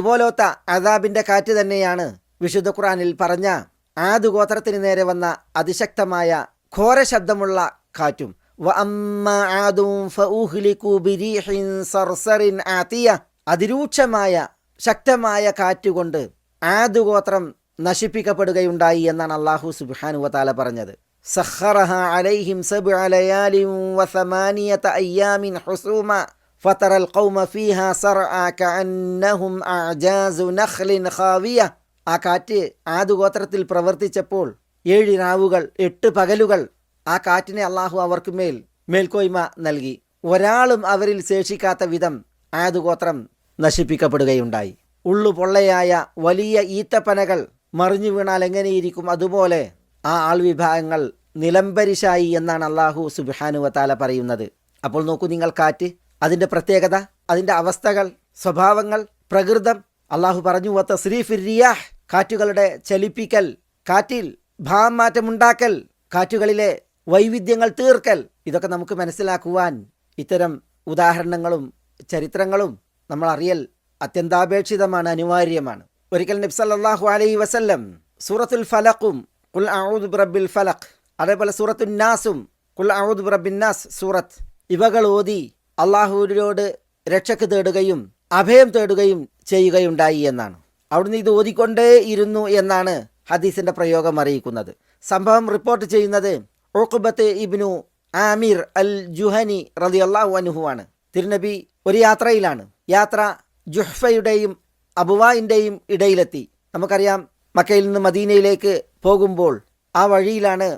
അതുപോലത്തെ അദാബിന്റെ കാറ്റ് തന്നെയാണ് വിശുദ്ധ ഖുറാനിൽ പറഞ്ഞ ആദ് ഗോത്രത്തിന് നേരെ വന്ന അതിശക്തമായ ഘോര ശബ്ദമുള്ള കാറ്റും. അതിരൂക്ഷമായ ശക്തമായ കാറ്റുകൊണ്ട് ആദ് ഗോത്രം നശിപ്പിക്കപ്പെടുകയുണ്ടായി എന്നാണ് അള്ളാഹു സുബ്ഹാനു വതാല പറഞ്ഞത്. സഹറഹ അലൈഹിം സബ് അലയാലിം വസമാനിയത അയ്യാമിൻ ഹുസൂമ. فترى القوم فيها صرعى كأنهم أعجاز نخل خاوية ആ കാറ്റ് ആദ് ഗോത്രത്തിൽ പ്രവർത്തിച്ചപ്പോൾ ഏഴ് രാവുകൾ എട്ട് പകലുകൾ ആ കാറ്റിനെ അള്ളാഹു അവർക്ക് മേൽ മേൽക്കോയ്മ നൽകി ഒരാളും അവരിൽ ശേഷിക്കാത്ത വിധം ആദ് ഗോത്രം നശിപ്പിക്കപ്പെടുകയുണ്ടായി ഉള്ളു പൊള്ളയായ വലിയ ഈത്തപ്പനകൾ മറിഞ്ഞു വീണാൽ എങ്ങനെയിരിക്കും അതുപോലെ ആ ആൾവിഭാഗങ്ങൾ നിലംപരിശായി എന്നാണ് അള്ളാഹു സുബാനുവത്താല പറയുന്നത് അപ്പോൾ നോക്കൂ നിങ്ങൾ കാറ്റ് അതിന്റെ പ്രത്യേകത അതിന്റെ അവസ്ഥകൾ സ്വഭാവങ്ങൾ പ്രകൃതം. അള്ളാഹു പറഞ്ഞു വത്ത ശ്രീഫിരിയാഹ് കാറ്റുകളുടെ ചലിപ്പിക്കൽ കാറ്റിൽ ഭാമാറ്റമുണ്ടാക്കൽ കാറ്റുകളിലെ വൈവിധ്യങ്ങൾ തീർക്കൽ. ഇതൊക്കെ നമുക്ക് മനസ്സിലാക്കുവാൻ ഇത്തരം ഉദാഹരണങ്ങളും ചരിത്രങ്ങളും നമ്മൾ അറിയൽ അത്യന്താപേക്ഷിതമാണ് അനിവാര്യമാണ്. ഒരിക്കൽ നബ്സല്ലാഹു അലൈഹി വസല്ലം സൂറത്തുൽ ഫലഖും കുൽ ഔദ് ബ്രബിൽ ഫലഖ് അതേപോലെ സൂറത്തുൽ നാസും കുൽ ഔദ് ബ്രബിൻ നാസ് സൂറത്ത് ഇവകൾ ഓതി അള്ളാഹുവിനോട് രക്ഷക്ക് തേടുകയും അഭയം തേടുകയും ചെയ്യുകയുണ്ടായി എന്നാണ്. അവിടുന്ന് ഇത് ഓതിക്കൊണ്ടേ ഇരുന്നു എന്നാണ് ഹദീസിന്റെ പ്രയോഗം അറിയിക്കുന്നത്. സംഭവം റിപ്പോർട്ട് ചെയ്യുന്നത് ഓക്കുബത്ത് ഇബ്നു ആമിർ അൽ ജുഹനി റതി അള്ളാഹു അനുഹുവാണ് തിരുനബി ഒരു യാത്രയിലാണ്. യാത്ര ജുഹ്ഫയുടെയും അബുവായിന്റെയും ഇടയിലെത്തി. നമുക്കറിയാം മക്കയിൽ നിന്ന് മദീനയിലേക്ക് പോകുമ്പോൾ ആ വഴിയിലാണ്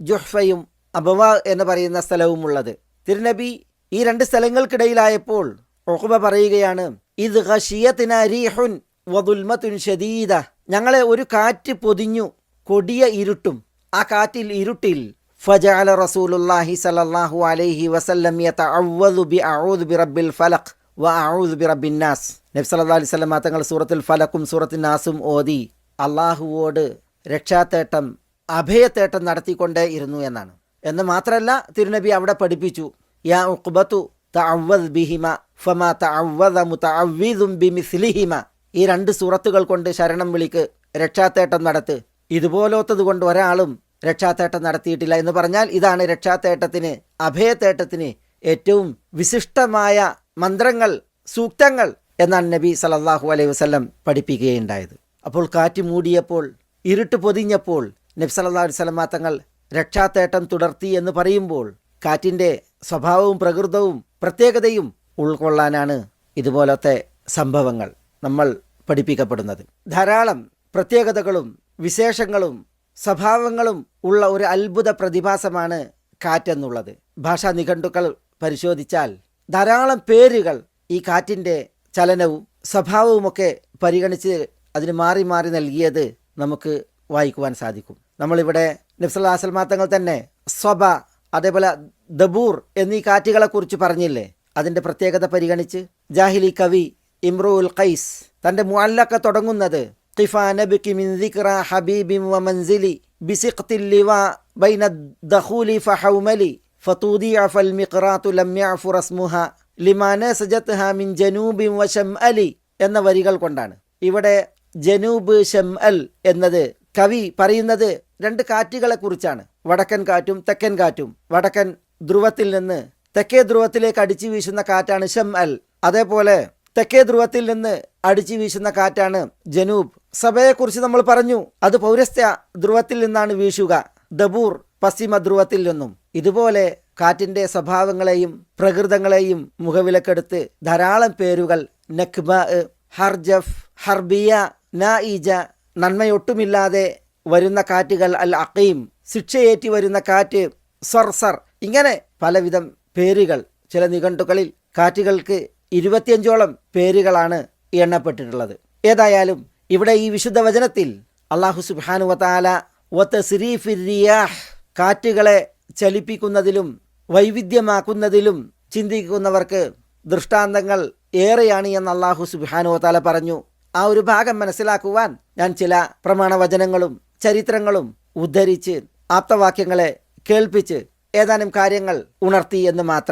ജുഹ്ഫയും അബുവ എന്ന് പറയുന്ന സ്ഥലവും ഉള്ളത് തിരുനബി ഈ രണ്ട് സ്ഥലങ്ങൾക്കിടയിലായപ്പോൾ ഒഹുബ പറയുകയാണ് ഇത് ഖഷിയത്തിന റീഹുൻ വദുൽമത്തുൻ ഷദീദ. ഞങ്ങളെ ഒരു കാറ്റ് പൊതിഞ്ഞു കൊടിയ ഇരുട്ടും. ആ കാറ്റിൽ ഇരുട്ടിൽ ഫജഅല റസൂലുല്ലാഹി സല്ലല്ലാഹു അലൈഹി വസല്ലം യതഅവ്വദു ബിഅഊദു ബിറബ്ബിൽ ഫലഖ് വഅഊദു ബിറബ്ബിൻ നാസ്. നബി സല്ലല്ലാഹു അലൈഹി വസല്ലം തങ്ങൾ സൂറത്തുൽ ഫലക്കും സൂറത്തുൽ നാസും ഓതി അള്ളാഹുവോട് രക്ഷാത്തേട്ടം അഭയത്തേട്ടം നടത്തിക്കൊണ്ടേ ഇരുന്നു എന്നാണ്. എന്ന് മാത്രമല്ല തിരുനബി അവിടെ പഠിപ്പിച്ചു. യാ തഅവ്വദ് ബിമിസ്ലിഹിമ. ഈ രണ്ട് സൂറത്തുകൾ കൊണ്ട് ശരണം വിളിക്ക് രക്ഷാത്തേട്ടം നടത്ത്. ഇതുപോലത്തത് കൊണ്ട് ഒരാളും രക്ഷാത്തേട്ടം നടത്തിയിട്ടില്ല എന്ന് പറഞ്ഞാൽ ഇതാണ് രക്ഷാത്തേട്ടത്തിന് അഭയത്തേട്ടത്തിന് ഏറ്റവും വിശിഷ്ടമായ മന്ത്രങ്ങൾ സൂക്തങ്ങൾ എന്നാണ് നബി സലല്ലാഹു അലൈഹി വസ്ലം പഠിപ്പിക്കുകയുണ്ടായത്. അപ്പോൾ കാറ്റ് മൂടിയപ്പോൾ ഇരുട്ട് പൊതിഞ്ഞപ്പോൾ നബി സല്ലാ അലൈഹി സ്വലമാ തങ്ങൾ രക്ഷാത്തേട്ടം തുടർത്തി എന്ന് പറയുമ്പോൾ കാറ്റിന്റെ സ്വഭാവവും പ്രകൃതവും പ്രത്യേകതയും ഉൾക്കൊള്ളാനാണ് ഇതുപോലത്തെ സംഭവങ്ങൾ നമ്മൾ പഠിപ്പിക്കപ്പെടുന്നത്. ധാരാളം പ്രത്യേകതകളും വിശേഷങ്ങളും സ്വഭാവങ്ങളും ഉള്ള ഒരു അത്ഭുത പ്രതിഭാസമാണ് കാറ്റെന്നുള്ളത്. ഭാഷാ നിഘണ്ടുക്കൾ പരിശോധിച്ചാൽ ധാരാളം പേരുകൾ ഈ കാറ്റിന്റെ ചലനവും സ്വഭാവവുമൊക്കെ പരിഗണിച്ച് അതിന് മാറി മാറി നൽകിയത് നമുക്ക് വായിക്കുവാൻ സാധിക്കും. നമ്മളിവിടെ നബ്സല്ലാ തങ്ങൾ തന്നെ സ്വബ അതേപോലെ ദബൂർ എന്നീ കാറ്റുകളെക്കുറിച്ച് പറഞ്ഞില്ലേ? അതിന്റെ പ്രത്യേകത പരിഗണിച്ച് ജാഹിലി കവി ഇമ്രുൽ ഖൈസ് തന്റെ മുഅല്ലക്ക തുടങ്ങുന്നത് എന്ന വരികൾ കൊണ്ടാണ്. ഇവിടെ ജനൂബ് ഷംഅൽ എന്നത് കവി പറയുന്നത് രണ്ട് കാറ്റുകളെ കുറിച്ചാണ് വടക്കൻ കാറ്റും തെക്കൻ കാറ്റും. വടക്കൻ ധ്രുവത്തിൽ നിന്ന് തെക്കേ ധ്രുവത്തിലേക്ക് അടിച്ചു വീശുന്ന കാറ്റാണ് ഷം അൽ. അതേപോലെ തെക്കേ ധ്രുവത്തിൽ നിന്ന് അടിച്ചു വീശുന്ന കാറ്റാണ് ജനൂബ്. സഭയെക്കുറിച്ച് നമ്മൾ പറഞ്ഞു അത് പൗരസ്ത്യ ധ്രുവത്തിൽ നിന്നാണ് വീശുക. ദബൂർ പശ്ചിമ ധ്രുവത്തിൽ നിന്നും. ഇതുപോലെ കാറ്റിന്റെ സ്വഭാവങ്ങളെയും പ്രകൃതങ്ങളെയും മുഖവിലക്കെടുത്ത് ധാരാളം പേരുകൾ നഖ്ബ ഹർജഫ് ഹർബിയ നായിജ നന്മയൊട്ടുമില്ലാതെ വരുന്ന കാറ്റുകൾ അൽ അക്കീം ശിക്ഷയേറ്റി വരുന്ന കാറ്റ് സർസർ ഇങ്ങനെ പലവിധം പേരുകൾ ചില നിഘണ്ടുക്കളിൽ കാറ്റുകൾക്ക് ഇരുപത്തിയഞ്ചോളം പേരുകളാണ് എണ്ണപ്പെട്ടിട്ടുള്ളത്. ഏതായാലും ഇവിടെ ഈ വിശുദ്ധ വചനത്തിൽ അള്ളാഹു സുബാനു വത്താല വത്ത് സിരീഫിരിയാഹ് കാറ്റുകളെ ചലിപ്പിക്കുന്നതിലും വൈവിധ്യമാക്കുന്നതിലും ചിന്തിക്കുന്നവർക്ക് ദൃഷ്ടാന്തങ്ങൾ ഏറെയാണ് എന്ന് അള്ളാഹു സുബാനു വത്താല പറഞ്ഞു. ആ ഒരു ഭാഗം മനസ്സിലാക്കുവാൻ ഞാൻ ചില പ്രമാണവചനങ്ങളും ചരിത്രങ്ങളും ഉദ്ധരിച്ച് ആപ്തവാക്യങ്ങളെ കേൾപ്പിച്ച് ഏതാനും കാര്യങ്ങൾ ഉണർത്തി എന്ന് മാത്രം.